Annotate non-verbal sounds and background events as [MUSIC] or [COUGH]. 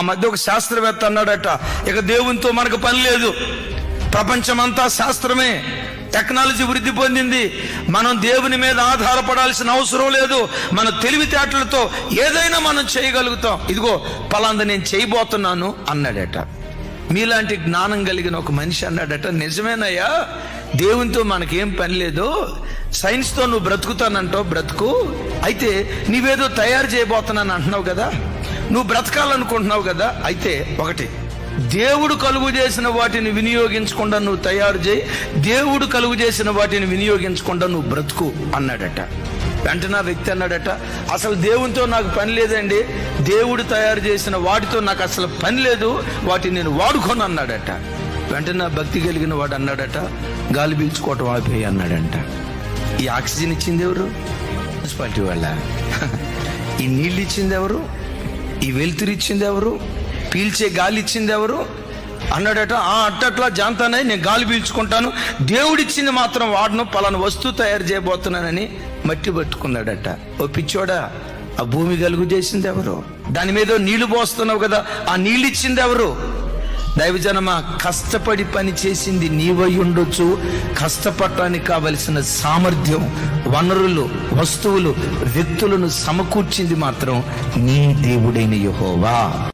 ఆ మధ్య ఒక శాస్త్రవేత్త అన్నాడట ఇక దేవునితో మనకు పని లేదు. ప్రపంచమంతా శాస్త్రమే. టెక్నాలజీ వృద్ధి పొందింది. మనం దేవుని మీద ఆధారపడాల్సిన అవసరం లేదు. మన తెలివితేటలతో ఏదైనా మనం చేయగలుగుతాం. ఇదిగో పలాంది నేను చేయబోతున్నాను అన్నాడట. మీలాంటి జ్ఞానం కలిగిన ఒక మనిషి అన్నాడట నిజమేనయ్యా దేవునితో మనకేం పని లేదు. సైన్స్తో నువ్వు బ్రతుకుతానంటావు బ్రతుకు. అయితే నీవేదో తయారు చేయబోతున్నాను అంటున్నావు కదా. నువ్వు బ్రతకాలనుకుంటున్నావు కదా? అయితే ఒకటి దేవుడు కలుగు చేసిన వాటిని వినియోగించకుండా నువ్వు తయారు చేయి. దేవుడు కలుగు చేసిన వాటిని వినియోగించకుండా నువ్వు బ్రతుకు అన్నాడట. వెంటనే వ్యక్తి అన్నాడట అసలు దేవునితో నాకు పని లేదండి. దేవుడు తయారు చేసిన వాటితో నాకు అసలు పని లేదు. వాటిని నేను వాడుకోను అన్నాడట. వెంటనే భక్తి కలిగిన వాడు అన్నాడట గాలి పీల్చుకోవటం ఆపేయి అన్నాడంట. ఈ ఆక్సిజన్ ఇచ్చింది ఎవరు? మున్సిపాలిటీ వాళ్ళ. [LAUGHS] ఈ నీళ్ళు ఇచ్చింది ఎవరు? ఈ వెలుతురు ఇచ్చింది ఎవరు? పీల్చే గాలి ఇచ్చింది ఎవరు? అన్నాడట ఆ అట్టట్లా జాంతానే నేను గాలి పీల్చుకుంటాను. దేవుడిచ్చింది మాత్రం వాడను పలానా వస్తువు తయారు చేయబోతున్నానని మట్టి పట్టుకున్నాడట. ఓ పిచ్చోడా ఆ భూమి కలుగు చేసింది ఎవరు? దాని మీద నీళ్ళు పోస్తున్నావు కదా ఆ నీళ్ళు ఇచ్చింది ఎవరు? దైవజనమా కష్టపడి పని చేసింది నీవై ఉండొచ్చు. కష్టపడటానికి కావలసిన సామర్థ్యం వనరులు వస్తువులు వ్యక్తులను సమకూర్చింది మాత్రం నీ దేవుడైన యహోవా.